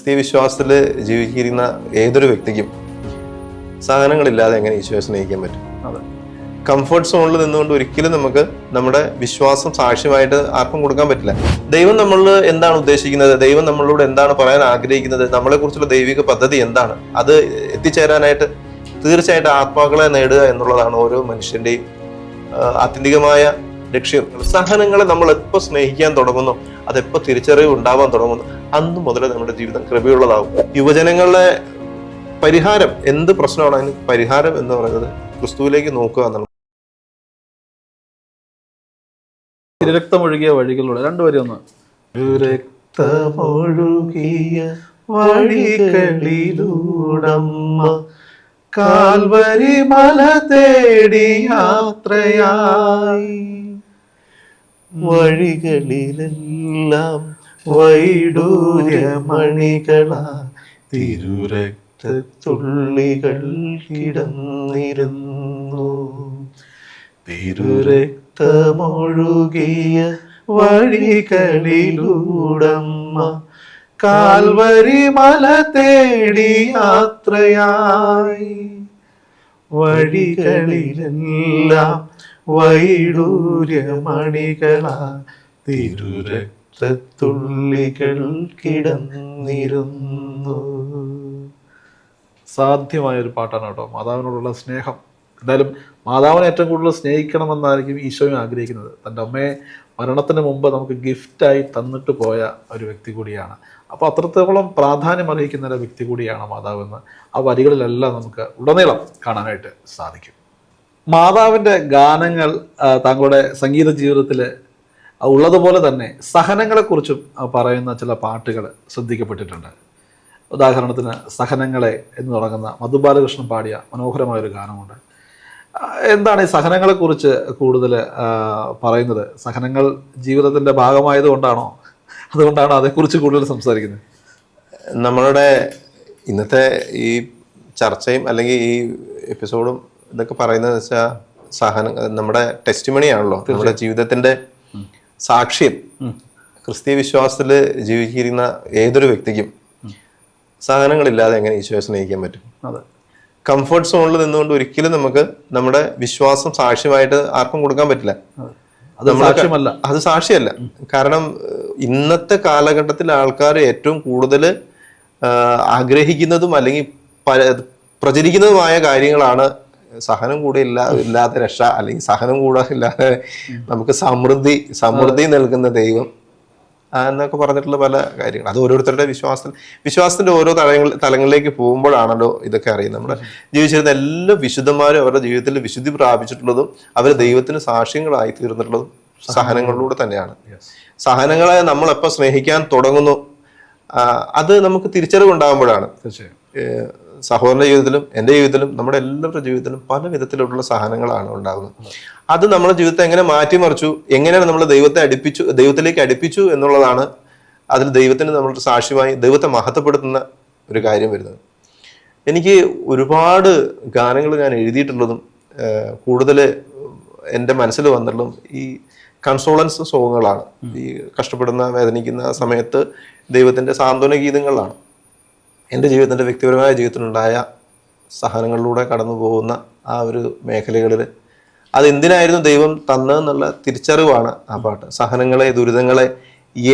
ക്രിസ്തീയ വിശ്വാസത്തിൽ ജീവിച്ചിരിക്കുന്ന ഏതൊരു വ്യക്തിക്കും സഹനങ്ങളില്ലാതെ എങ്ങനെ ഈശോയെ സ്നേഹിക്കാൻ പറ്റും? കംഫർട്ട് സോണിൽ നിന്നുകൊണ്ട് ഒരിക്കലും നമുക്ക് നമ്മുടെ വിശ്വാസം സാക്ഷ്യമായിട്ട് ആർക്കും കൊടുക്കാൻ പറ്റില്ല. ദൈവം നമ്മൾ എന്താണ് ഉദ്ദേശിക്കുന്നത്? ദൈവം നമ്മളോട് എന്താണ് പറയാൻ ആഗ്രഹിക്കുന്നത്? നമ്മളെ കുറിച്ചുള്ള ദൈവിക പദ്ധതി എന്താണ്? അത് എത്തിച്ചേരാനായിട്ട് തീർച്ചയായിട്ടും ആത്മാക്കളെ നേടുക എന്നുള്ളതാണ് ഓരോ മനുഷ്യന്റെയും ആത്യന്തികമായ ലക്ഷ്യം. സഹനങ്ങളെ നമ്മൾ എപ്പോൾ സ്നേഹിക്കാൻ തുടങ്ങുന്നു അതെപ്പോൾ തിരിച്ചറിവ് ഉണ്ടാവാൻ തുടങ്ങുന്നു അന്ന് മുതലേ നമ്മുടെ ജീവിതം കൃപയുള്ളതാകും യുവജനങ്ങളുടെ പരിഹാരം എന്ത് പ്രശ്നമാണ്? അതിന് പരിഹാരം എന്ന് പറയുന്നത് ക്രിസ്തുവിലേക്ക് നോക്കുക എന്നുള്ളത് രക്തമൊഴുകിയ വഴികളിലൂടെ രണ്ടുപേരും ഒന്ന്. രക്തമൊഴുകിയ വഴികളിലൂടമ്മ കാൽവരി മല തേടി യാത്രയായി. വഴികളിലെല്ലാം വൈഡൂര്യമണികളാ തിരുരക്തത്തുള്ളികൾ കിടന്നിരുന്നു. തിരുരക്തമൊഴുകിയ വഴികളിലൂടമ്മ കാൽവരി മല തേടി യാത്രയായി. വഴികളിലെല്ലാം വൈഡൂര്യ മണികളാ തിരുരക്തത്തുള്ളികൾ കിടന്നിരുന്നു. സാധ്യമായ ഒരു പാട്ടാണ് കേട്ടോ. മാതാവിനോടുള്ള സ്നേഹം. എന്തായാലും മാതാവിനെ ഏറ്റവും കൂടുതൽ സ്നേഹിക്കണമെന്നായിരിക്കും ഈശോയും ആഗ്രഹിക്കുന്നത്. തന്റെ അമ്മയെ മരണത്തിന് മുമ്പ് നമുക്ക് ഗിഫ്റ്റായി തന്നിട്ട് പോയ ഒരു വ്യക്തി കൂടിയാണ്. അപ്പോൾ അത്രത്തോളം പ്രാധാന്യം അർഹിക്കുന്ന ഒരു വ്യക്തി കൂടിയാണ് മാതാവെന്ന് ആ വരികളിലെല്ലാം നമുക്ക് ഉടനീളം കാണാനായിട്ട് സാധിക്കും. മാതാവിന്റെ ഗാനങ്ങൾ താങ്കളുടെ സംഗീത ജീവിതത്തിൽ ഉള്ളതുപോലെ തന്നെ സഹനങ്ങളെക്കുറിച്ചും പറയുന്ന ചില പാട്ടുകൾ ശ്രദ്ധിക്കപ്പെട്ടിട്ടുണ്ട്. ഉദാഹരണത്തിന് സഹനങ്ങളെ എന്ന് തുടങ്ങുന്ന മധുബാലകൃഷ്ണൻ പാടിയ മനോഹരമായ ഒരു ഗാനമുണ്ട് എന്താണ് ഈ സഹനങ്ങളെക്കുറിച്ച് കൂടുതൽ പറയുന്നത്? സഹനങ്ങൾ ജീവിതത്തിന്റെ ഭാഗമായത് കൊണ്ടാണോ അതുകൊണ്ടാണോ അതേക്കുറിച്ച് കൂടുതൽ സംസാരിക്കുന്നത്? നമ്മളുടെ ഇന്നത്തെ ഈ ചർച്ചയും അല്ലെങ്കിൽ ഈ എപ്പിസോഡും ഇതൊക്കെ പറയുന്നത് വെച്ചാൽ സഹന നമ്മുടെ ടെസ്റ്റ് മണിയാണല്ലോ നമ്മുടെ ജീവിതത്തിന്റെ സാക്ഷ്യം. ക്രിസ്തീയ വിശ്വാസത്തിൽ ജീവിച്ചിരിക്കുന്ന ഏതൊരു വ്യക്തിക്കും സഹനങ്ങളില്ലാതെ എങ്ങനെ ഈശോയെ സ്നേഹിക്കാൻ പറ്റും? കംഫർട്ട് സോണിൽ നിന്നുകൊണ്ട് ഒരിക്കലും നമുക്ക് നമ്മുടെ വിശ്വാസം സാക്ഷ്യമായിട്ട് ആർക്കും കൊടുക്കാൻ പറ്റില്ല. അതെ. അത് സാക്ഷ്യമല്ല. അത് സാക്ഷിയല്ല കാരണം ഇന്നത്തെ കാലഘട്ടത്തിൽ ആൾക്കാർ ഏറ്റവും കൂടുതൽ ആഗ്രഹിക്കുന്നതും അല്ലെങ്കിൽ പ്രചരിക്കുന്നതുമായ കാര്യങ്ങളാണ് സഹനം കൂടെ ഇല്ല ഇല്ലാത്ത രക്ഷ അല്ലെങ്കിൽ സഹനം കൂടെ ഇല്ലാതെ നമുക്ക് സമൃദ്ധി സമൃദ്ധി നൽകുന്ന ദൈവം എന്നൊക്കെ പറഞ്ഞിട്ടുള്ള പല കാര്യങ്ങൾ. അത് ഓരോരുത്തരുടെ വിശ്വാസത്തിൽ വിശ്വാസത്തിന്റെ ഓരോ തലങ്ങൾ തലങ്ങളിലേക്ക് പോകുമ്പോഴാണല്ലോ ഇതൊക്കെ അറിയുന്നത്. നമ്മുടെ ജീവിച്ചിരുന്ന എല്ലാ വിശുദ്ധന്മാരും അവരുടെ ജീവിതത്തിൽ വിശുദ്ധി പ്രാപിച്ചിട്ടുള്ളതും അവർ ദൈവത്തിന് സാക്ഷ്യങ്ങളായി തീർന്നിട്ടുള്ളതും സഹനങ്ങളിലൂടെ തന്നെയാണ്. സഹനങ്ങളെ നമ്മൾ എപ്പോൾ സ്നേഹിക്കാൻ തുടങ്ങുന്നു. അത് നമുക്ക് തിരിച്ചറിവുണ്ടാകുമ്പോഴാണ്. തീർച്ചയായും. ഏഹ് സഹോദരന്റെ ജീവിതത്തിലും എന്റെ ജീവിതത്തിലും നമ്മുടെ എല്ലാവരുടെ ജീവിതത്തിലും പല വിധത്തിലുള്ള സഹനങ്ങളാണ് ഉണ്ടാകുന്നത്. അത് നമ്മുടെ ജീവിതത്തെ എങ്ങനെ മാറ്റിമറിച്ചു എങ്ങനെയാണ് നമ്മൾ ദൈവത്തെ അടുപ്പിച്ചു ദൈവത്തിലേക്ക് അടുപ്പിച്ചു എന്നുള്ളതാണ് അതിൽ ദൈവത്തിന് നമ്മൾ സാക്ഷ്യമായി ദൈവത്തെ മഹത്വപ്പെടുത്തുന്ന ഒരു കാര്യം വരുന്നത്. എനിക്ക് ഒരുപാട് ഗാനങ്ങൾ ഞാൻ എഴുതിയിട്ടുള്ളതും കൂടുതൽ എന്റെ മനസ്സിൽ വന്നിട്ടുള്ളതും ഈ കൺസോളൻസ് സോങ്ങുകളാണ്. ഈ കഷ്ടപ്പെടുന്ന വേദനിക്കുന്ന സമയത്ത് ദൈവത്തിന്റെ സാന്ത്വന ഗീതങ്ങളാണ്. എന്റെ ജീവിതത്തിന്റെ വ്യക്തിപരമായ ജീവിതത്തിലുണ്ടായ സഹനങ്ങളിലൂടെ കടന്നു പോകുന്ന ആ ഒരു മേഖലകളിൽ അത് എന്തിനായിരുന്നു ദൈവം തന്നതെന്നുള്ള തിരിച്ചറിവാണ് ആ പാട്ട്. സഹനങ്ങളെ ദുരിതങ്ങളെ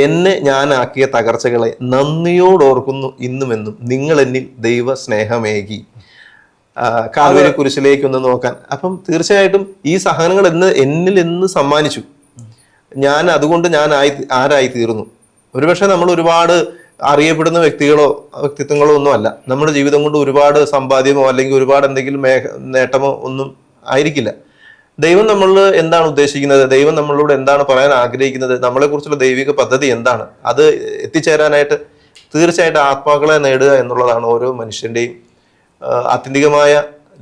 എന്നെ ഞാനാക്കിയ തകർച്ചകളെ നന്ദിയോടോർക്കുന്നു ഇന്നുമെന്നും നിങ്ങൾ എന്നിൽ ദൈവ സ്നേഹമേകി കാവേരി കുരിശിലേക്ക് ഒന്ന് നോക്കാൻ. അപ്പം തീർച്ചയായിട്ടും ഈ സഹനങ്ങൾ എന്ന് എന്നിൽ എന്ന് സമ്മാനിച്ചു. ഞാൻ അതുകൊണ്ട് ഞാൻ ആയി ആരായി തീർന്നു. ഒരുപക്ഷെ നമ്മൾ ഒരുപാട് അറിയപ്പെടുന്ന വ്യക്തികളോ വ്യക്തിത്വങ്ങളോ ഒന്നും അല്ല നമ്മുടെ ജീവിതം കൊണ്ട് ഒരുപാട് സമ്പാദ്യമോ അല്ലെങ്കിൽ ഒരുപാട് എന്തെങ്കിലും മേഘ നേട്ടമോ ഒന്നും ആയിരിക്കില്ല. ദൈവം നമ്മൾ എന്താണ് ഉദ്ദേശിക്കുന്നത്? ദൈവം നമ്മളോട് എന്താണ് പറയാൻ ആഗ്രഹിക്കുന്നത്? നമ്മളെക്കുറിച്ചുള്ള ദൈവിക പദ്ധതി എന്താണ്? അത് എത്തിച്ചേരാനായിട്ട് തീർച്ചയായിട്ടും ആത്മാക്കളെ നേടുക എന്നുള്ളതാണ് ഓരോ മനുഷ്യന്റെയും ആ, ആത്യന്തികമായ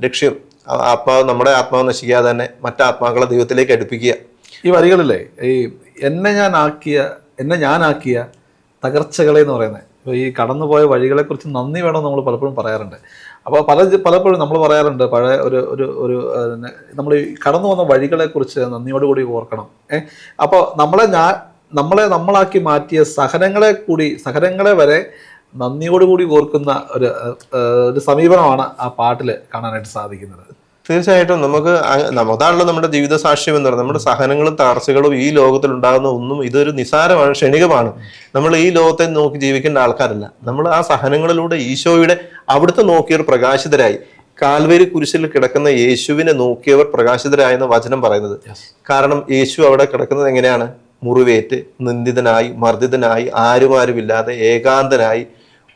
ലക്ഷ്യം. ആത്മാവ് നമ്മുടെ ആത്മാവ് നശിക്കാതെ തന്നെ മറ്റാത്മാക്കളെ ദൈവത്തിലേക്ക് അടുപ്പിക്കുക. ഈ വരികളിലെ ഈ എന്നെ ഞാൻ ആക്കിയ എന്നെ ഞാനാക്കിയ തകർച്ചകളെ എന്ന് പറയുന്നത് ഈ കടന്നുപോയ വഴികളെക്കുറിച്ച് നന്ദി വേണം നമ്മൾ പലപ്പോഴും പറയാറുണ്ട്. അപ്പോൾ പല പലപ്പോഴും നമ്മൾ പറയാറുണ്ട് പഴയ ഒരു ഒരു ഒരു നമ്മൾ കടന്നു വന്ന വഴികളെക്കുറിച്ച് നന്ദിയോടുകൂടി ഓർക്കണം. ഏ? അപ്പോൾ നമ്മളെ ഞാൻ നമ്മളെ നമ്മളാക്കി മാറ്റിയ സഹനങ്ങളെ കൂടി സഹനങ്ങളെ വരെ നന്ദിയോടുകൂടി ഓർക്കുന്ന ഒരു ഒരു സമീപനമാണ് ആ പാട്ടിൽ കാണാനായിട്ട് സാധിക്കുന്നത്. തീർച്ചയായിട്ടും നമുക്ക് നമുക്കാണല്ലോ നമ്മുടെ ജീവിത സാക്ഷ്യം എന്ന് പറയുന്നത്. നമ്മുടെ സഹനങ്ങളും തകർച്ചകളും ഈ ലോകത്തിൽ ഉണ്ടാകുന്ന ഒന്നും ഇതൊരു നിസാരമാണ് ക്ഷണികമാണ്. നമ്മൾ ഈ ലോകത്തെ നോക്കി ജീവിക്കേണ്ട ആൾക്കാരല്ല. നമ്മൾ ആ സഹനങ്ങളിലൂടെ ഈശോയുടെ അവിടുത്തെ നോക്കിയവർ പ്രകാശിതരായി. കാൽവേരി കുരിശിൽ കിടക്കുന്ന യേശുവിനെ നോക്കിയവർ പ്രകാശിതരായെന്ന വചനം പറയുന്നത്. കാരണം യേശു അവിടെ കിടക്കുന്നത് എങ്ങനെയാണ്? മുറിവേറ്റ് നിന്ദിതനായി മർദ്ദിതനായി ആരുമാരുമില്ലാതെ ഏകാന്തനായി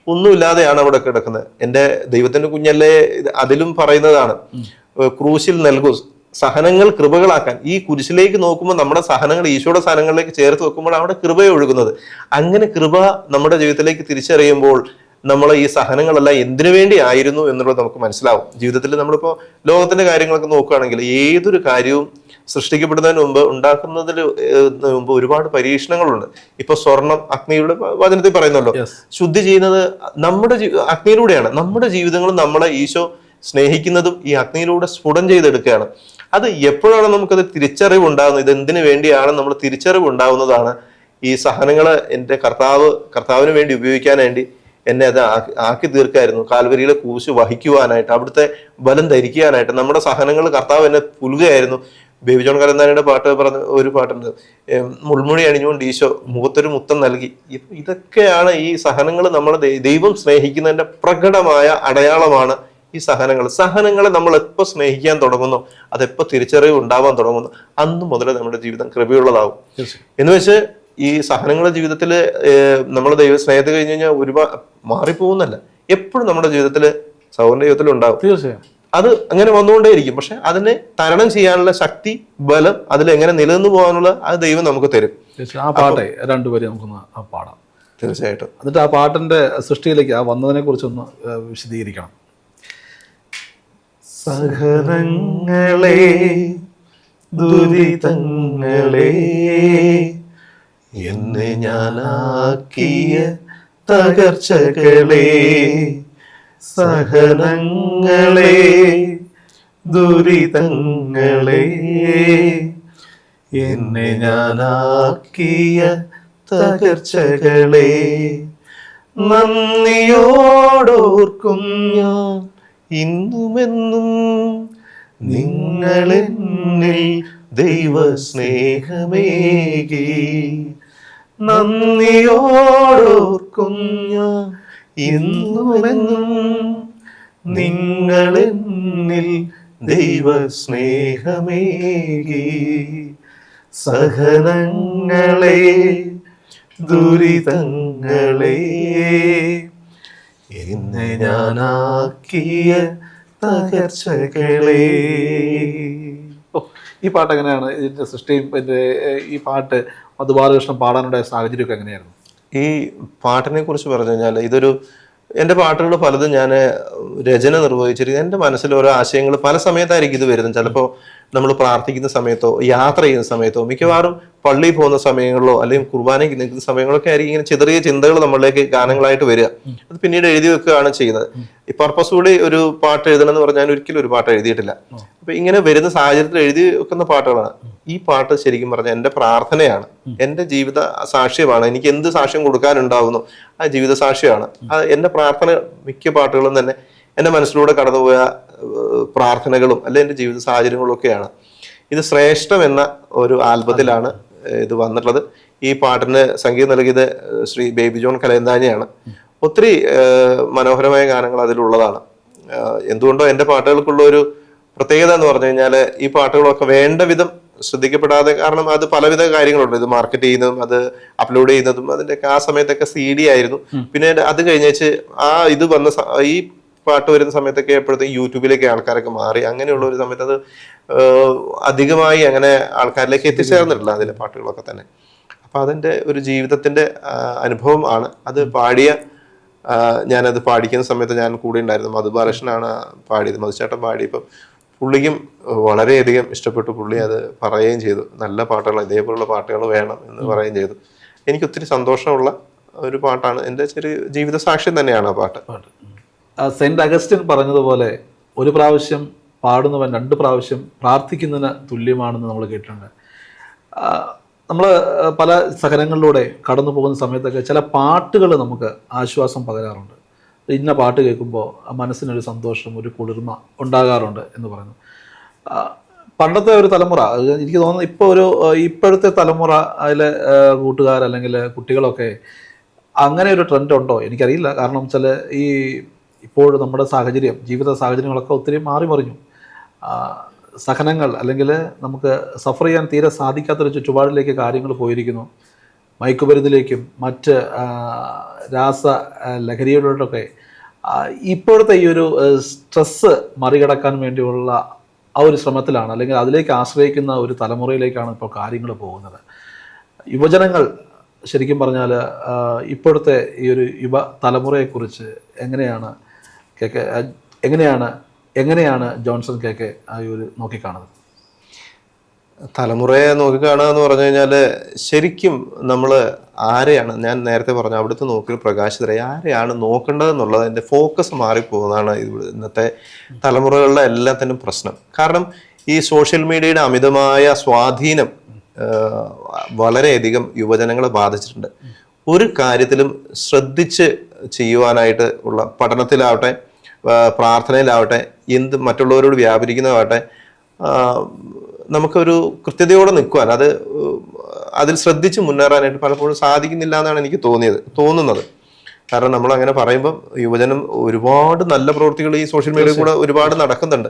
ഒന്നുമില്ലാതെയാണ് അവിടെ കിടക്കുന്നത്. എന്റെ ദൈവത്തിന്റെ കുഞ്ഞല്ലേ? അതിലും പറയുന്നതാണ്. ക്രൂശിൽ നൽകും. സഹനങ്ങൾ കൃപകളാക്കാൻ. ഈ കുരിശിലേക്ക് നോക്കുമ്പോൾ നമ്മുടെ സഹനങ്ങൾ ഈശോയുടെ സഹനങ്ങളിലേക്ക് ചേർത്ത് വെക്കുമ്പോൾ അവിടെ കൃപയെ ഒഴുകുന്നത്. അങ്ങനെ കൃപ നമ്മുടെ ജീവിതത്തിലേക്ക് തിരിച്ചറിയുമ്പോൾ നമ്മൾ ഈ സഹനങ്ങളെല്ലാം എന്തിനു വേണ്ടി ആയിരുന്നു എന്നുള്ളത് നമുക്ക് മനസ്സിലാവും. ജീവിതത്തിൽ നമ്മളിപ്പോൾ ലോകത്തിന്റെ കാര്യങ്ങളൊക്കെ നോക്കുകയാണെങ്കിൽ ഏതൊരു കാര്യവും സൃഷ്ടിക്കപ്പെടുന്നതിന് മുമ്പ് ഉണ്ടാക്കുന്നതിന് മുമ്പ് ഒരുപാട് പരീക്ഷണങ്ങളുണ്ട്. ഇപ്പൊ സ്വർണം അഗ്നിയുടെ വചനത്തിൽ പറയുന്നല്ലോ ശുദ്ധി ചെയ്യുന്നത് നമ്മുടെ അഗ്നിയിലൂടെയാണ്. നമ്മുടെ ജീവിതങ്ങളും നമ്മളെ ഈശോ സ്നേഹിക്കുന്നതും ഈ അഗ്നിയിലൂടെ സ്ഫുടം ചെയ്തെടുക്കുകയാണ്. അത് എപ്പോഴാണ് നമുക്കത് തിരിച്ചറിവ് ഉണ്ടാകുന്നത്? ഇത് എന്തിനു വേണ്ടിയാണ് നമ്മൾ തിരിച്ചറിവ് ഉണ്ടാകുന്നതാണ്? ഈ സഹനങ്ങൾ എന്റെ കർത്താവ് കർത്താവിന് വേണ്ടി ഉപയോഗിക്കാൻ വേണ്ടി എന്നെ അത് ആക്കി- തീർക്കായിരുന്നു. കാൽവരിയിലെ കൂശ് വഹിക്കുവാനായിട്ട് അവിടുത്തെ ബലം ധരിക്കാനായിട്ട് നമ്മുടെ സഹനങ്ങൾ കർത്താവ് എന്നെ പുലുകയായിരുന്നു. ബേബി ജോൺ കലന്താനിയുടെ പാട്ട് പറഞ്ഞ ഒരു പാട്ടുണ്ട്. മുൾമുഴി അണിഞ്ഞുകൊണ്ട് ഈശോ മുഖത്തൊരു മുത്തം നൽകി. ഇതൊക്കെയാണ് ഈ സഹനങ്ങൾ നമ്മളെ ദൈവം സ്നേഹിക്കുന്നതിന്റെ പ്രകടമായ അടയാളമാണ്. ഈ സഹനങ്ങൾ. സഹനങ്ങളെ നമ്മൾ എപ്പോൾ സ്നേഹിക്കാൻ തുടങ്ങുന്നു അതെപ്പോൾ തിരിച്ചറിവ് ഉണ്ടാവാൻ തുടങ്ങുന്നു അന്ന് മുതലേ നമ്മുടെ ജീവിതം കൃപയുള്ളതാവും. എന്ന് വെച്ച് ഈ സഹനങ്ങളുടെ ജീവിതത്തിൽ നമ്മൾ ദൈവ സ്നേഹത്തെ കഴിഞ്ഞ് കഴിഞ്ഞാൽ ഒരുപാട് മാറിപ്പോകുന്നല്ല എപ്പോഴും നമ്മുടെ ജീവിതത്തിൽ സൗകര്യ ജീവിതത്തിൽ ഉണ്ടാവും. തീർച്ചയായും. അത് അങ്ങനെ വന്നുകൊണ്ടേയിരിക്കും. പക്ഷെ അതിനെ തരണം ചെയ്യാനുള്ള ശക്തി ബലം അതിൽ എങ്ങനെ നിലനിന്ന് പോകാനുള്ള അത് ദൈവം നമുക്ക് തരും. ആ പാട്ടെ രണ്ടുപേരും നമുക്കൊന്ന് ആ പാടാം. തീർച്ചയായിട്ടും. എന്നിട്ട് ആ പാട്ടിന്റെ സൃഷ്ടിയിലേക്ക് ആ വന്നതിനെ കുറിച്ചൊന്ന് വിശദീകരിക്കണം. സഹനങ്ങളെ ദുരിതങ്ങളെ എന്നെ ഞാനാക്കിയ തകർച്ചകളെ സഹനങ്ങളെ ദുരിതങ്ങളെ എന്നെ ഞാനാക്കിയ തകർച്ചകളെ നന്ദിയോടോർക്കും ഞാൻ ഇന്നുമെന്നും നിങ്ങളെന്നിൽ ദൈവ സ്നേഹമേകി നന്ദിയോടോർക്കുന്ന ഇന്നുമെന്നും നിങ്ങളെന്നിൽ ദൈവ സ്നേഹമേകി സഹനങ്ങളെ ദുരിതങ്ങളെ എന്നെ ഞാനാക്കിയ തകർച്ചകളെ. ഈ പാട്ട് എങ്ങനെയാണ്? ഇതിന്റെ സൃഷ്ടിയും എന്റെ ഈ പാട്ട് മധുബാലകൃഷ്ണൻ പാടാനുണ്ടായ സാഹചര്യമൊക്കെ എങ്ങനെയായിരുന്നു? ഈ പാട്ടിനെ കുറിച്ച് പറഞ്ഞു കഴിഞ്ഞാൽ ഇതൊരു എന്റെ പാട്ടുകൾ പലതും ഞാൻ രചന നിർവഹിച്ചിരിക്കുന്നത് എന്റെ മനസ്സിൽ ഓരോ ആശയങ്ങൾ പല സമയത്തായിരിക്കും ഇത് വരുന്നത്. ചിലപ്പോൾ നമ്മൾ പ്രാർത്ഥിക്കുന്ന സമയത്തോ യാത്ര ചെയ്യുന്ന സമയത്തോ മിക്കവാറും പള്ളിയിൽ പോകുന്ന സമയങ്ങളിലോ അല്ലെങ്കിൽ കുർബാനയ്ക്ക് നിൽക്കുന്ന സമയങ്ങളൊക്കെ ആയിരിക്കും ഇങ്ങനെ ചെറിയ ചിന്തകൾ നമ്മളിലേക്ക് ഗാനങ്ങളായിട്ട് വരിക. അത് പിന്നീട് എഴുതി വെക്കുകയാണ് ചെയ്യുന്നത്. ഈ പർപ്പസ് കൂടി ഒരു പാട്ട് എഴുതണം എന്ന് പറഞ്ഞാൽ ഒരിക്കലും ഒരു പാട്ട് എഴുതിയിട്ടില്ല. അപ്പൊ ഇങ്ങനെ വരുന്ന സാഹചര്യത്തിൽ എഴുതി വെക്കുന്ന പാട്ടുകളാണ്. ഈ പാട്ട് ശരിക്കും പറഞ്ഞാൽ എന്റെ പ്രാർത്ഥനയാണ്. എന്റെ ജീവിത സാക്ഷ്യമാണ്. എനിക്ക് എന്ത് സാക്ഷ്യം കൊടുക്കാനുണ്ടാവുന്നു ആ ജീവിത സാക്ഷ്യമാണ്. അത് എന്റെ പ്രാർത്ഥന മിക്ക പാട്ടുകളും തന്നെ എന്റെ മനസ്സിലൂടെ കടന്നുപോയ പ്രാർത്ഥനകളും അല്ലെ എന്റെ ജീവിത സാഹചര്യങ്ങളും ഒക്കെയാണ്. ഇത് ശ്രേഷ്ഠം എന്ന ഒരു ആൽബത്തിലാണ് ഇത് വന്നിട്ടുള്ളത്. ഈ പാട്ടിന് സംഗീതം നൽകിയത് ശ്രീ ബേബി ജോൺ കലയന്താനിയാണ്. ഒത്തിരി മനോഹരമായ ഗാനങ്ങൾ അതിലുള്ളതാണ്. എന്തുകൊണ്ടോ എന്റെ പാട്ടുകൾക്കുള്ള ഒരു പ്രത്യേകത എന്ന് പറഞ്ഞു കഴിഞ്ഞാൽ ഈ പാട്ടുകളൊക്കെ വേണ്ട വിധം ശ്രദ്ധിക്കപ്പെടാതെ കാരണം അത് പലവിധ കാര്യങ്ങളുണ്ട്. ഇത് മാർക്കറ്റ് ചെയ്യുന്നതും അത് അപ്ലോഡ് ചെയ്യുന്നതും അതിന്റെയൊക്കെ ആ സമയത്തൊക്കെ സി ഡി ആയിരുന്നു. പിന്നെ അത് കഴിഞ്ഞേച്ച് ആ ഇത് വന്ന ഈ പാട്ട് വരുന്ന സമയത്തൊക്കെ എപ്പോഴത്തേക്കും യൂട്യൂബിലേക്ക് ആൾക്കാരൊക്കെ മാറി അങ്ങനെയുള്ള ഒരു സമയത്ത് അത് അധികമായി അങ്ങനെ ആൾക്കാരിലേക്ക് എത്തിച്ചേർന്നിട്ടില്ല അതിലെ പാട്ടുകളൊക്കെ തന്നെ. അപ്പൊ അതിന്റെ ഒരു ജീവിതത്തിന്റെ ആ, അനുഭവം ആണ്. അത് പാടിയ ഞാനത് പാടിക്കുന്ന സമയത്ത് ഞാൻ കൂടെ ഉണ്ടായിരുന്നു മധുബാലകൃഷ്ണനാണ് പാടിയത്. മധുചേട്ടൻ പാടിയപ്പം പുള്ളിക്കും വളരെയധികം ഇഷ്ടപ്പെട്ടു. പുള്ളി അത് പറയുകയും ചെയ്തു. നല്ല പാട്ടുകൾ ഇതേപോലുള്ള പാട്ടുകൾ വേണം എന്ന് പറയുകയും ചെയ്തു. എനിക്ക് ഒത്തിരി സന്തോഷമുള്ള ഒരു പാട്ടാണ്. എന്റെ ചെറിയ ജീവിത സാക്ഷ്യം തന്നെയാണ് ആ പാട്ട്. സെന്റ് അഗസ്റ്റിൻ പറഞ്ഞതുപോലെ ഒരു പ്രാവശ്യം പാടുന്നവൻ രണ്ട് പ്രാവശ്യം പ്രാർത്ഥിക്കുന്നതിന് തുല്യമാണെന്ന് നമ്മൾ കേട്ടിട്ടുണ്ട്. നമ്മൾ പല സഹനങ്ങളിലൂടെ കടന്നു പോകുന്ന സമയത്തൊക്കെ ചില പാട്ടുകൾ നമുക്ക് ആശ്വാസം പകരാറുണ്ട്. ഇന്ന പാട്ട് കേൾക്കുമ്പോൾ മനസ്സിനൊരു സന്തോഷം ഒരു കുളിർമ ഉണ്ടാകാറുണ്ട് എന്ന് പറയുന്നു. പണ്ടത്തെ ഒരു തലമുറ എനിക്ക് തോന്നുന്നു ഇപ്പോൾ ഒരു ഇപ്പോഴത്തെ തലമുറ അതിലെ കൂട്ടുകാർ അല്ലെങ്കിൽ കുട്ടികളൊക്കെ അങ്ങനെ ഒരു ട്രെൻഡ് ഉണ്ടോ? എനിക്കറിയില്ല. കാരണം ചില ഈ ഇപ്പോൾ നമ്മുടെ സാഹചര്യം ജീവിത സാഹചര്യങ്ങളൊക്കെ ഒത്തിരി മാറി മറിഞ്ഞു. സഹനങ്ങൾ അല്ലെങ്കിൽ നമുക്ക് സഫർ ചെയ്യാൻ തീരെ സാധിക്കാത്തൊരു ചുറ്റുപാടിലേക്ക് കാര്യങ്ങൾ പോയിരിക്കുന്നു. മയക്കുമരുന്നിലേക്കും മറ്റ് രാസ ലഹരിയിലോട്ടൊക്കെ ഇപ്പോഴത്തെ ഈ ഒരു സ്ട്രെസ്സ് മറികടക്കാൻ വേണ്ടിയുള്ള ആ ഒരു ശ്രമത്തിലാണ് അല്ലെങ്കിൽ അതിലേക്ക് ആശ്രയിക്കുന്ന ഒരു തലമുറയിലേക്കാണ് ഇപ്പോൾ കാര്യങ്ങൾ പോകുന്നത്. യുവജനങ്ങൾ ശരിക്കും പറഞ്ഞാൽ ഇപ്പോഴത്തെ ഈ ഒരു യുവ തലമുറയെക്കുറിച്ച് എങ്ങനെയാണ് കെ കെ എങ്ങനെയാണ് എങ്ങനെയാണ് ജോൺസൺ കെ കെ ആ ഒരു നോക്കിക്കാണുന്നത്? തലമുറയെ നോക്കിക്കാണുക എന്ന് പറഞ്ഞു കഴിഞ്ഞാൽ ശരിക്കും നമ്മൾ ആരെയാണ് ഞാൻ നേരത്തെ പറഞ്ഞു അവിടുത്തെ നോക്കിൽ പ്രകാശിതരെ ആരെയാണ് നോക്കേണ്ടതെന്നുള്ളത് എന്റെ ഫോക്കസ് മാറിപ്പോകുന്നതാണ് ഇന്നത്തെ തലമുറകളുടെ എല്ലാത്തിനും പ്രശ്നം. കാരണം ഈ സോഷ്യൽ മീഡിയയുടെ അമിതമായ സ്വാധീനം വളരെയധികം യുവജനങ്ങളെ ബാധിച്ചിട്ടുണ്ട്. ഒരു കാര്യത്തിലും ശ്രദ്ധിച്ച് ചെയ്യുവാനായിട്ട് ഉള്ള പഠനത്തിലാവട്ടെ പ്രാർത്ഥനയിലാവട്ടെ എന്ത് മറ്റുള്ളവരോട് വ്യാപരിക്കുന്നതാവട്ടെ നമുക്കൊരു കൃത്യതയോടെ നിൽക്കുവാൻ അത് അതിൽ ശ്രദ്ധിച്ച് മുന്നേറാനായിട്ട് പലപ്പോഴും സാധിക്കുന്നില്ല എന്നാണ് എനിക്ക് തോന്നിയത് തോന്നുന്നത്. കാരണം നമ്മൾ അങ്ങനെ പറയുമ്പോൾ യുവജനം ഒരുപാട് നല്ല പ്രവൃത്തികൾ ഈ സോഷ്യൽ മീഡിയയിൽ കൂടെ ഒരുപാട് നടക്കുന്നുണ്ട്.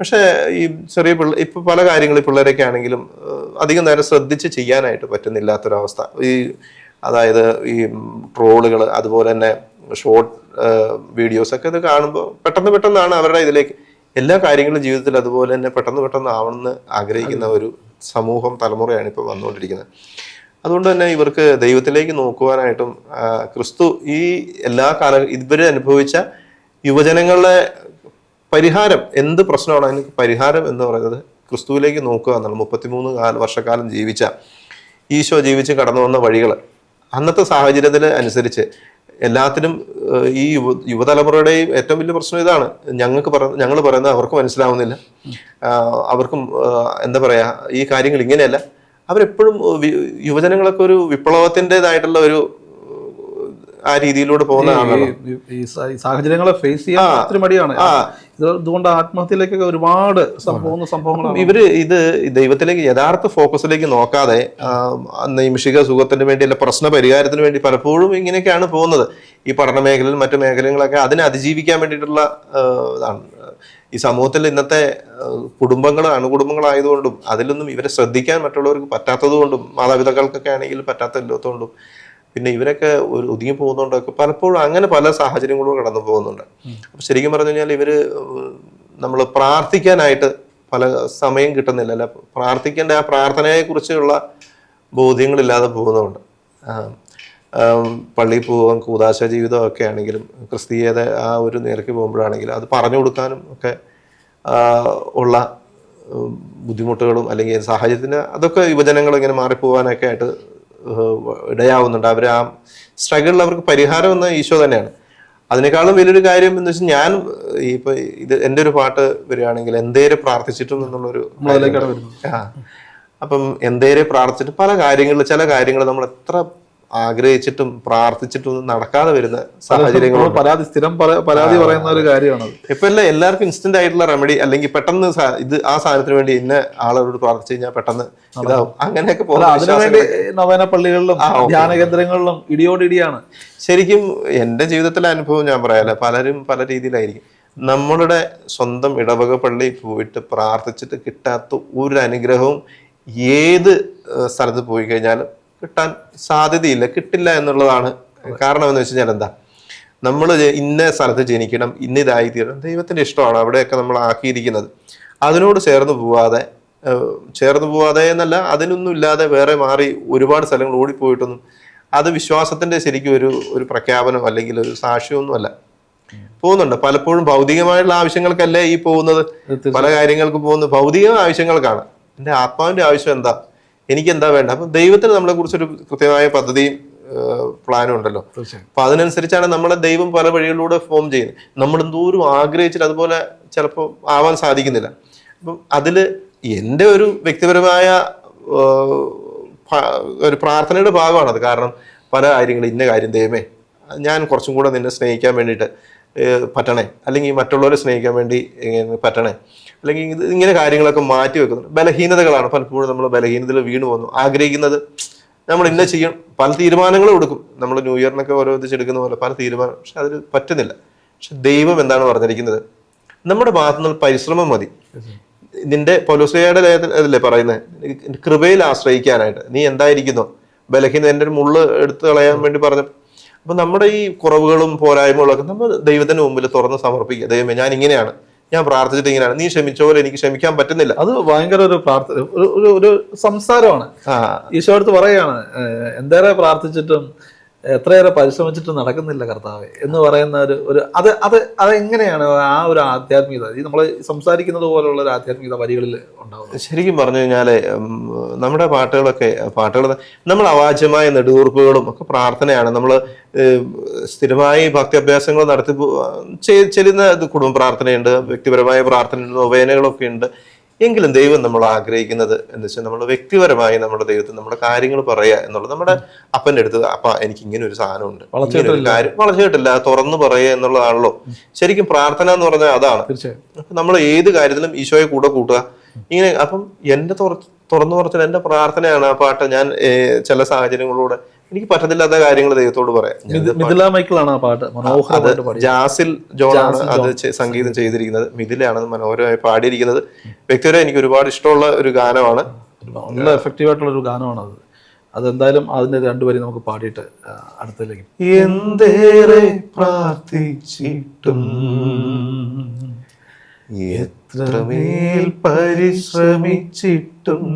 പക്ഷെ ഈ ചെറിയ പിള്ള ഇപ്പൊ പല കാര്യങ്ങളും പിള്ളേരൊക്കെ ആണെങ്കിലും അധികം നേരം ശ്രദ്ധിച്ച് ചെയ്യാനായിട്ട് പറ്റുന്നില്ലാത്തൊരവസ്ഥ. ഈ അതായത് ഈ ട്രോളുകൾ അതുപോലെ തന്നെ ഷോർട്ട് വീഡിയോസ് ഒക്കെ ഇത് കാണുമ്പോൾ പെട്ടെന്ന് പെട്ടെന്നാണ് അവരുടെ ഇതിലേക്ക് എല്ലാ കാര്യങ്ങളും ജീവിതത്തിൽ അതുപോലെ തന്നെ പെട്ടെന്ന് പെട്ടെന്ന് ആവണമെന്ന് ആഗ്രഹിക്കുന്ന ഒരു സമൂഹം തലമുറയാണ് ഇപ്പോൾ വന്നുകൊണ്ടിരിക്കുന്നത്. അതുകൊണ്ട് തന്നെ ഇവർക്ക് ദൈവത്തിലേക്ക് നോക്കുവാനായിട്ടും ക്രിസ്തു ഈ എല്ലാ കാല ഇവർ അനുഭവിച്ച യുവജനങ്ങളുടെ പരിഹാരം എന്ത് പ്രശ്നമാണ്? അതിന് പരിഹാരം എന്ന് പറയുന്നത് ക്രിസ്തുവിലേക്ക് നോക്കുക എന്നാണ്. മുപ്പത്തിമൂന്ന് കാല വർഷക്കാലം ജീവിച്ച ഈശോ ജീവിച്ച് കടന്നു വന്ന വഴികൾ അന്നത്തെ സാഹചര്യത്തിന് അനുസരിച്ച് എല്ലാത്തിനും ഈ യുവ യുവതലമുറയുടെയും ഏറ്റവും വലിയ പ്രശ്നം ഇതാണ്. ഞങ്ങൾക്ക് പറ ഞങ്ങൾ പറയുന്നത് അവർക്ക് മനസ്സിലാവുന്നില്ല. അവർക്കും എന്താ പറയുക ഈ കാര്യങ്ങൾ ഇങ്ങനെയല്ല. അവരെപ്പോഴും യുവജനങ്ങളൊക്കെ ഒരു വിപ്ലവത്തിന്റെതായിട്ടുള്ള ഒരു ആ രീതിയിലൂടെ പോകുന്ന ഈ- സാഹചര്യങ്ങളെ ഫേസ് ചെയ്യാൻ ഒത്തിരി മടിയാണ്. ഇത് ഇതുകൊണ്ട് ആത്മഹത്യയിലേക്കൊക്കെ ഒരുപാട് പോകുന്ന സംഭവങ്ങളാണ്. ഇവർ ഇത് ദൈവത്തിലേക്ക് യഥാർത്ഥ ഫോക്കസിലേക്ക് നോക്കാതെ നൈമിഷിക സുഖത്തിന് വേണ്ടി അല്ല പ്രശ്ന പരിഹാരത്തിന് വേണ്ടി പലപ്പോഴും ഇങ്ങനെയൊക്കെയാണ് പോകുന്നത്. ഈ പഠന മേഖലയിൽ മറ്റു മേഖലകളൊക്കെ അതിനെ അതിജീവിക്കാൻ വേണ്ടിയിട്ടുള്ള ഇതാണ്. ഈ സമൂഹത്തിൽ ഇന്നത്തെ കുടുംബങ്ങൾ അണുകുടുംബങ്ങളായതുകൊണ്ടും അതിലൊന്നും ഇവരെ ശ്രദ്ധിക്കാൻ മറ്റുള്ളവർക്ക് പറ്റാത്തത് കൊണ്ടും മാതാപിതാക്കൾക്കൊക്കെ ആണെങ്കിൽ പറ്റാത്തല്ലാത്തതുകൊണ്ടും പിന്നെ ഇവരൊക്കെ ഒരു ഒതുങ്ങി പോകുന്നുണ്ടൊക്കെ പലപ്പോഴും അങ്ങനെ പല സാഹചര്യങ്ങളും കടന്നു പോകുന്നുണ്ട്. അപ്പൊ ശരിക്കും പറഞ്ഞു കഴിഞ്ഞാൽ ഇവർ നമ്മൾ പ്രാർത്ഥിക്കാനായിട്ട് പല സമയം കിട്ടുന്നില്ല. അല്ല പ്രാർത്ഥിക്കേണ്ട ആ പ്രാർത്ഥനയെ കുറിച്ചുള്ള ബോധ്യങ്ങളില്ലാതെ പോകുന്നുണ്ട്. പള്ളിയിൽ പോകാൻ കൂതാശ ജീവിതം ഒക്കെ ആണെങ്കിലും ക്രിസ്തീയത ആ ഒരു നിരക്ക് പോകുമ്പോഴാണെങ്കിലും അത് പറഞ്ഞു കൊടുക്കാനും ഒക്കെ ഉള്ള ബുദ്ധിമുട്ടുകളും അല്ലെങ്കിൽ സാഹചര്യത്തിന് അതൊക്കെ യുവജനങ്ങൾ ഇങ്ങനെ മാറിപ്പോകാനൊക്കെ ആയിട്ട് ഇടയാവുന്നുണ്ട്. അവർ ആ സ്ട്രഗിളിൽ അവർക്ക് പരിഹാരം എന്ന ഈശോ തന്നെയാണ്. അതിനേക്കാളും വലിയൊരു കാര്യം എന്ന് വെച്ചാൽ ഞാൻ ഇപ്പൊ ഇത് എന്റെ ഒരു പാട്ട് വരികയാണെങ്കിൽ എന്തേരെ പ്രാർത്ഥിച്ചിട്ടും എന്നുള്ളൊരു അപ്പം എന്തേരെ പ്രാർത്ഥിച്ചിട്ട് പല കാര്യങ്ങളിൽ ചില കാര്യങ്ങൾ നമ്മൾ എത്ര ആഗ്രഹിച്ചിട്ടും പ്രാർത്ഥിച്ചിട്ടും നടക്കാതെ വരുന്ന സാഹചര്യങ്ങൾ പരാതി സ്ഥിരം പരാതി പറയുന്ന ഒരു കാര്യമാണ് ഇപ്പൊ എല്ലാം എല്ലാവർക്കും ഇൻസ്റ്റന്റ് ആയിട്ടുള്ള റെമഡി അല്ലെങ്കിൽ പെട്ടെന്ന് ഇത് ആ സാധനത്തിന് വേണ്ടി ഇന്ന ആളോട് പ്രാർത്ഥിച്ചു കഴിഞ്ഞാൽ പെട്ടെന്ന് ഇതാവും. അങ്ങനെയൊക്കെ പോകുന്ന അതിനുവേണ്ടി നവന പള്ളികളിലും ധ്യാന കേന്ദ്രങ്ങളിലും ഇടിയോടിടിയാണ് ശരിക്കും എന്റെ ജീവിതത്തിലെ അനുഭവം ഞാൻ പറയാലോ പലരും പല രീതിയിലായിരിക്കും. നമ്മളുടെ സ്വന്തം ഇടവക പള്ളി പോയിട്ട് പ്രാർത്ഥിച്ചിട്ട് കിട്ടാത്ത ഒരു അനുഗ്രഹവും ഏത് സ്ഥലത്ത് പോയി കഴിഞ്ഞാലും കിട്ടാൻ സാധ്യതയില്ല കിട്ടില്ല എന്നുള്ളതാണ് കാരണം എന്ന് വെച്ച് കഴിഞ്ഞാൽ എന്താ നമ്മൾ ഇന്ന സ്ഥലത്ത് ജനിക്കണം ഇന്ന ഇതായി തീരണം ദൈവത്തിന്റെ ഇഷ്ടമാണ് അവിടെയൊക്കെ നമ്മൾ ആക്കിയിരിക്കുന്നത്. അതിനോട് ചേർന്ന് പോവാതെ ചേർന്ന് പോവാതെ എന്നല്ല അതിനൊന്നും ഇല്ലാതെ വേറെ മാറി ഒരുപാട് സ്ഥലങ്ങൾ ഓടിപ്പോയിട്ടൊന്നും അത് വിശ്വാസത്തിന്റെ ശരിക്കും ഒരു ഒരു പ്രഖ്യാപനം അല്ലെങ്കിൽ ഒരു സാക്ഷ്യമൊന്നുമല്ല. പോകുന്നുണ്ട്. പലപ്പോഴും ഭൗതികമായിട്ടുള്ള ആവശ്യങ്ങൾക്കല്ലേ ഈ പോകുന്നത്? പല കാര്യങ്ങൾക്കും പോകുന്നത് ഭൗതിക ആവശ്യങ്ങൾക്കാണ്. എന്റെ ആത്മാവിന്റെ ആവശ്യം എന്താ? എനിക്ക് എന്താ വേണ്ട അപ്പൊ ദൈവത്തിന് നമ്മളെ കുറിച്ചൊരു കൃത്യമായ പദ്ധതിയും പ്ലാനും ഉണ്ടല്ലോ. അപ്പൊ അതിനനുസരിച്ചാണ് നമ്മളെ ദൈവം പല വഴികളിലൂടെ ഫോം ചെയ്യുന്നത്. നമ്മൾ എന്തോരം ആഗ്രഹിച്ചിട്ട് അതുപോലെ ചിലപ്പോൾ ആവാൻ സാധിക്കുന്നില്ല. അപ്പം അതിൽ എന്റെ ഒരു വ്യക്തിപരമായ ഒരു പ്രാർത്ഥനയുടെ ഭാഗമാണത് കാരണം പല കാര്യങ്ങളും ഇന്ന കാര്യം ദൈവമേ ഞാൻ കുറച്ചും കൂടെ നിന്നെ സ്നേഹിക്കാൻ വേണ്ടിയിട്ട് പറ്റണേ. അല്ലെങ്കിൽ മറ്റുള്ളവരെ സ്നേഹിക്കാൻ വേണ്ടി പറ്റണേ. അല്ലെങ്കിൽ ഇത് ഇങ്ങനെ കാര്യങ്ങളൊക്കെ മാറ്റി വെക്കുന്നു. ബലഹീനതകളാണ്. പലപ്പോഴും നമ്മൾ ബലഹീനതയിൽ വീണു പോകുന്നു ആഗ്രഹിക്കുന്നത് നമ്മൾ ഇന്ന ചെയ്യണം. പല തീരുമാനങ്ങളും എടുക്കും. നമ്മൾ ന്യൂ ഇയറിനൊക്കെ ഓരോ എടുക്കുന്ന പോലെ പല തീരുമാനം. പക്ഷെ അതിൽ പറ്റുന്നില്ല. പക്ഷെ ദൈവം എന്താണ് പറഞ്ഞിരിക്കുന്നത്? നമ്മുടെ ഭാഗത്തു നിന്ന് പരിശ്രമം മതി. നിന്റെ പൊലുസയുടെ ലയത്തിൽ അതല്ലേ പറയുന്നത്? കൃപയിൽ ആശ്രയിക്കാനായിട്ട്. നീ എന്തായിരിക്കുന്നു? ബലഹീന എന്റെ മുള്ള് എടുത്ത് കളയാൻ വേണ്ടി പറഞ്ഞു. അപ്പം നമ്മുടെ ഈ കുറവുകളും പോരായ്മകളൊക്കെ നമ്മൾ ദൈവത്തിന് മുമ്പിൽ തുറന്ന് സമർപ്പിക്കുക. ദൈവമേ ഞാൻ ഇങ്ങനെയാണ്. ഞാൻ പ്രാർത്ഥിച്ചിട്ട് ഇങ്ങനെയാണ്. നീ ക്ഷമിച്ച പോലെ എനിക്ക് ക്ഷമിക്കാൻ പറ്റുന്നില്ല. അത് ഭയങ്കര ഒരു പ്രാർത്ഥന ഒരു ഒരു സംസാരമാണ്. ഈശോ അടുത്ത് പറയാണ് എന്തേറെ പ്രാർത്ഥിച്ചിട്ടും എത്രയേറെ പരിശ്രമിച്ചിട്ട് നടക്കുന്നില്ല കർത്താവെ എന്ന് പറയുന്ന ഒരു ഒരു അത് അത് അതെങ്ങനെയാണ് ആ ഒരു ആധ്യാത്മികത? ഈ നമ്മൾ സംസാരിക്കുന്നത് പോലുള്ള ഒരു ആധ്യാത്മികത വരികളിൽ ഉണ്ടാവുന്നത്. ശരിക്കും പറഞ്ഞു കഴിഞ്ഞാൽ നമ്മുടെ പാട്ടുകളൊക്കെ പാട്ടുകൾ നമ്മൾ അവാച്യമായ നെടുവീർപ്പുകളും ഒക്കെ പ്രാർത്ഥനയാണ്. നമ്മൾ സ്ഥിരമായി ഭക്തി അഭ്യാസങ്ങൾ നടത്തി ചെല്ലുന്ന കുടുംബ പ്രാർത്ഥനയുണ്ട് വ്യക്തിപരമായ പ്രാർത്ഥനയുണ്ട് നൊവേനകളൊക്കെ ഉണ്ട്. എങ്കിലും ദൈവം നമ്മൾ ആഗ്രഹിക്കുന്നത് എന്ന് വെച്ചാൽ നമ്മൾ വ്യക്തിപരമായി നമ്മുടെ ദൈവത്തിൽ നമ്മുടെ കാര്യങ്ങൾ പറയുക എന്നുള്ളത് നമ്മുടെ അപ്പന്റെ അടുത്ത് അപ്പ എനിക്ക് ഇങ്ങനെ ഒരു സാധനമുണ്ട്. കാര്യം വളച്ചിട്ടില്ല തുറന്നു പറയുക എന്നുള്ളതാണല്ലോ. ശരിക്കും പ്രാർത്ഥന എന്ന് പറഞ്ഞാൽ അതാണ്. നമ്മൾ ഏത് കാര്യത്തിലും ഈശോയെ കൂടെ കൂട്ടുക. ഇങ്ങനെ അപ്പം എന്റെ തുറ- തുറന്നു പറച്ചിൽ എന്റെ പ്രാർത്ഥനയാണ് ആ പാട്ട്. ഞാൻ ചില സാഹചര്യങ്ങളിലൂടെ എനിക്ക് പറ്റത്തില്ലാത്ത കാര്യങ്ങൾ ദൈവത്തോട് പറയാം. മിഥില മൈക്കിളാണ് ആ പാട്ട്. മനോഹരമായിട്ട് ജാസിൽ ജോണാണ് അത് സംഗീതം ചെയ്തിരിക്കുന്നത്. മിഥിലാണ് മനോഹരമായി പാടിയിരിക്കുന്നത്. വ്യക്തിപരം എനിക്ക് ഒരുപാട് ഇഷ്ടമുള്ള ഒരു ഗാനമാണ്. നല്ല എഫക്റ്റീവ് ആയിട്ടുള്ള ഒരു ഗാനമാണ് അത്. അതെന്തായാലും അതിന്റെ രണ്ടുപേരും നമുക്ക് പാടിയിട്ട് അടുത്തല്ലേ എന്തേറെ പ്രാർത്ഥിച്ചിട്ടും എത്രമേൽ പരിശ്രമിച്ചിട്ടും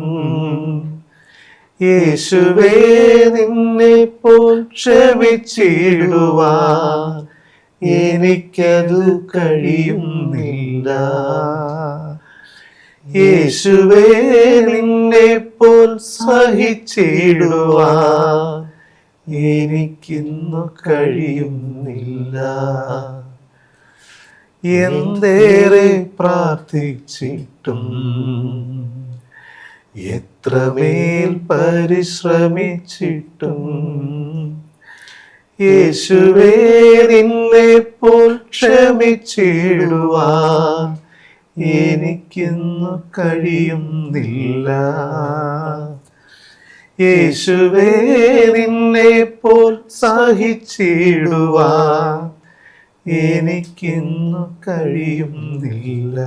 യേശുവേ നിന്നെ പോൽ ക്ഷമിച്ചിടുവാൻ. എനിക്കതു കഴിയുന്നില്ല. യേശുവേ നിന്നെ പോൽ സഹിച്ചിടുവാൻ. എനിക്കിന്നു കഴിയുന്നില്ല. എന്തേറെ പ്രാർത്ഥിച്ചിട്ടും എത്രമേൽ പരിശ്രമിച്ചിട്ടും യേശുവേ നിന്നെ പോൽ ക്ഷമിച്ചിടുവാൻ എനിക്കിന്നു കഴിയുന്നില്ല. യേശുവേ നിന്നെ പോൽ സഹിച്ചിടുവാൻ എനിക്കിന്നു കഴിയുന്നില്ല.